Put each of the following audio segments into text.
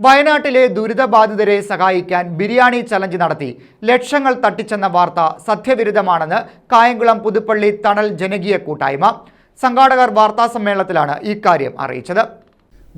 വയനാട്ടിലെ ദുരിതബാധിതരെ സഹായിക്കാൻ ബിരിയാണി ചലഞ്ച് നടത്തി. ലക്ഷങ്ങൾ തട്ടിച്ചെന്ന വാർത്ത സത്യവിരുദ്ധമാണെന്ന് കായംകുളം പുതുപ്പള്ളി തണൽ ജനകീയ കൂട്ടായ്മ. സംഘാടകർ വാർത്താസമ്മേളനത്തിലാണ് ഇക്കാര്യം അറിയിച്ചത്.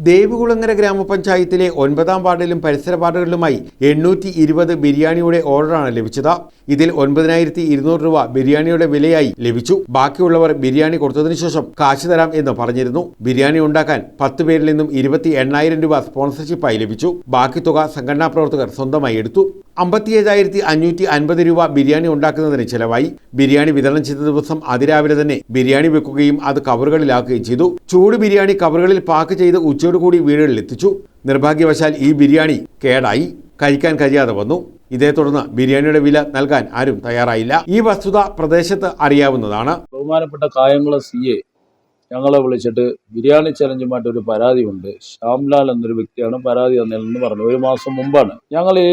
ദേവികുളങ്ങര ഗ്രാമപഞ്ചായത്തിലെ ഒൻപതാം വാർഡിലും പരിസര വാർഡുകളിലുമായി എണ്ണൂറ്റി ഇരുപത് ബിരിയാണിയുടെ ഓർഡറാണ് ലഭിച്ചത്. ഇതിൽ ഒൻപതിനായിരത്തി ഇരുന്നൂറ് രൂപ ബിരിയാണിയുടെ വിലയായി ലഭിച്ചു. ബാക്കിയുള്ളവർ ബിരിയാണി കൊടുത്തതിനു ശേഷം കാശ് തരാം എന്ന് പറഞ്ഞിരുന്നു. ബിരിയാണി ഉണ്ടാക്കാൻ പത്ത് പേരിൽ നിന്നും ഇരുപത്തി എണ്ണായിരം രൂപ സ്പോൺസർഷിപ്പായി ലഭിച്ചു. ബാക്കി തുക സംഘടനാ പ്രവർത്തകർ സ്വന്തമായി എടുത്തു. അമ്പത്തിയേഴായിരത്തി അഞ്ഞൂറ്റി അൻപത് രൂപ ബിരിയാണി ഉണ്ടാക്കുന്നതിന് ചിലവായി. ബിരിയാണി വിതരണം ചെയ്ത ദിവസം അതിരാവിലെ തന്നെ ബിരിയാണി വെക്കുകയും അത് കവറുകളിലാക്കുകയും ചെയ്തു. ചൂട് ബിരിയാണി കവറുകളിൽ പാക്ക് ചെയ്ത് ഉച്ചയോടുകൂടി വീടുകളിൽ എത്തിച്ചു. നിർഭാഗ്യവശാൽ ഈ ബിരിയാണി കേടായി. കഴിക്കാൻ കഴിയാതെ വന്നു. ഇതേ തുടർന്ന് ബിരിയാണിയുടെ വില നൽകാൻ ആരും തയ്യാറായില്ല. ഈ വസ്തുത പ്രദേശത്ത് അറിയാവുന്നതാണ്. ബഹുമാനപ്പെട്ട കായംകുളം സി എ ഞങ്ങളെ വിളിച്ചിട്ട് ബിരിയാണി ചലഞ്ചുമായിട്ട് ഒരു പരാതി ഉണ്ട്. ശ്യാംലാൽ എന്നൊരു വ്യക്തിയാണ് പരാതി തന്നതെന്ന് പറഞ്ഞു. ഒരു മാസം മുമ്പാണ്. ഞങ്ങൾ ഈ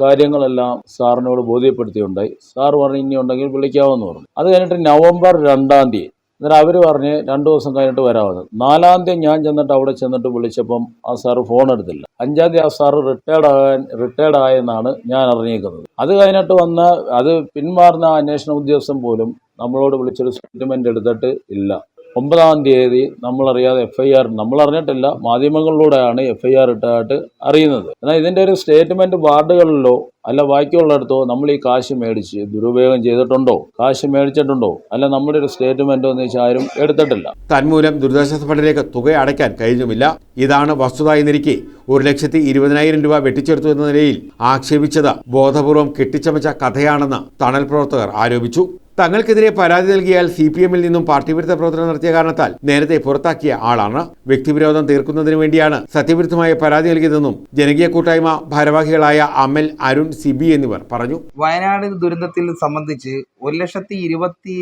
കാര്യങ്ങളെല്ലാം സാറിനോട് ബോധ്യപ്പെടുത്തിയുണ്ടായി. സാർ പറഞ്ഞു ഇനി ഉണ്ടെങ്കിൽ വിളിക്കാമെന്ന് പറഞ്ഞു. അത് കഴിഞ്ഞിട്ട് നവംബർ രണ്ടാം തീയതി അന്നേരം അവർ പറഞ്ഞ് രണ്ട് ദിവസം കഴിഞ്ഞിട്ട് വരാമെന്ന്. നാലാം തീയതി ഞാൻ ചെന്നിട്ട് അവിടെ ചെന്നിട്ട് വിളിച്ചപ്പം ആ സാറ് ഫോൺ എടുത്തില്ല. അഞ്ചാം തീയതി ആ സാറ് റിട്ടയർഡ് ആകാൻ റിട്ടയർഡ് ആയെന്നാണ് ഞാൻ അറിഞ്ഞേക്കുന്നത് അത് കഴിഞ്ഞിട്ട് വന്ന അത് പിന്മാറുന്ന അന്വേഷണ ഉദ്യോഗസ്ഥൻ പോലും നമ്മളോട് വിളിച്ചൊരു സ്റ്റേറ്റ്മെന്റ് എടുത്തിട്ട് ഇല്ല. ഒമ്പതാം തീയതി നമ്മളറിയാതെ എഫ് ഐ ആർ നമ്മൾ അറിഞ്ഞിട്ടില്ല മാധ്യമങ്ങളിലൂടെയാണ് എഫ് ഐ ആർ ഇട്ടതായിട്ട് അറിയുന്നത്. എന്നാൽ ഇതിന്റെ ഒരു സ്റ്റേറ്റ്മെന്റ് വാർഡുകളിലോ അല്ല ബാക്കിയുള്ളിടത്തോ നമ്മൾ ഈ കാശ് മേടിച്ച് ദുരുപയോഗം ചെയ്തിട്ടുണ്ടോ? കാശ് മേടിച്ചിട്ടുണ്ടോ? അല്ല നമ്മുടെ ഒരു സ്റ്റേറ്റ്മെന്റോ എന്ന് വെച്ചാൽ ആരും എടുത്തിട്ടില്ല. തന്മൂലം ദുരിതാശ്വാസ ഫണ്ടിലേക്ക് തുക അടയ്ക്കാൻ കഴിഞ്ഞുമില്ല. ഇതാണ് വസ്തുത എന്നിരിക്കെ ഒരു ലക്ഷത്തി ഇരുപതിനായിരം രൂപ വെട്ടിച്ചെടുത്തു എന്ന നിലയിൽ ആക്ഷേപിച്ചത് ബോധപൂർവം കെട്ടിച്ചമച്ച കഥയാണെന്ന് തണൽ പ്രവർത്തകർ ആരോപിച്ചു. തങ്ങൾക്കെതിരെ പരാതി നൽകിയാൽ സി പി എമ്മിൽ നിന്നും പാർട്ടി വിരുദ്ധ പ്രവർത്തനം നടത്തിയ കാരണത്താൽ നേരത്തെ പുറത്താക്കിയ ആളാണ്. വ്യക്തിവിരോധം തീർക്കുന്നതിന് വേണ്ടിയാണ് സത്യവിരുദ്ധമായ പരാതി നൽകിയതെന്നും ജനകീയ കൂട്ടായ്മ ഭാരവാഹികളായ അമൽ അരുൺ സിബി എന്നിവർ പറഞ്ഞു. വയനാട് ദുരന്തത്തിൽ സംബന്ധിച്ച് ഒരു ലക്ഷത്തി ഇരുപത്തി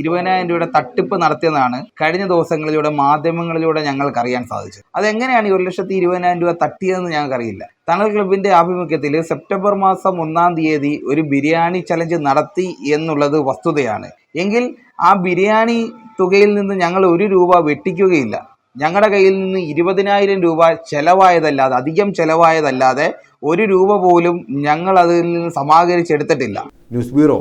ഇരുപതിനായിരം രൂപയുടെ തട്ടിപ്പ് നടത്തിയതാണ് കഴിഞ്ഞ ദിവസങ്ങളിലൂടെ മാധ്യമങ്ങളിലൂടെ ഞങ്ങൾക്ക് അറിയാൻ സാധിച്ചത്. അതെങ്ങനെയാണ് ഈ ഒരു ലക്ഷത്തി ഇരുപതിനായിരം രൂപ തട്ടിയതെന്ന് ഞങ്ങൾക്കറിയില്ല. തങ്ങൾ ക്ലബിന്റെ ആഭിമുഖ്യത്തിൽ സെപ്റ്റംബർ മാസം ഒന്നാം തീയതി ഒരു ബിരിയാണി ചലഞ്ച് നടത്തി എന്നുള്ളത് വസ്തുതയാണ്. എങ്കിൽ ആ ബിരിയാണി തുകയിൽ നിന്ന് ഞങ്ങൾ ഒരു രൂപ വെട്ടിക്കുകയില്ല. ഞങ്ങളുടെ കയ്യിൽ നിന്ന് ഇരുപതിനായിരം രൂപ ചെലവായതല്ലാതെ അധികം ചെലവായതല്ലാതെ ഒരു രൂപ പോലും ഞങ്ങൾ അതിൽ നിന്ന് സമാഹരിച്ചെടുത്തിട്ടില്ല. News bureau.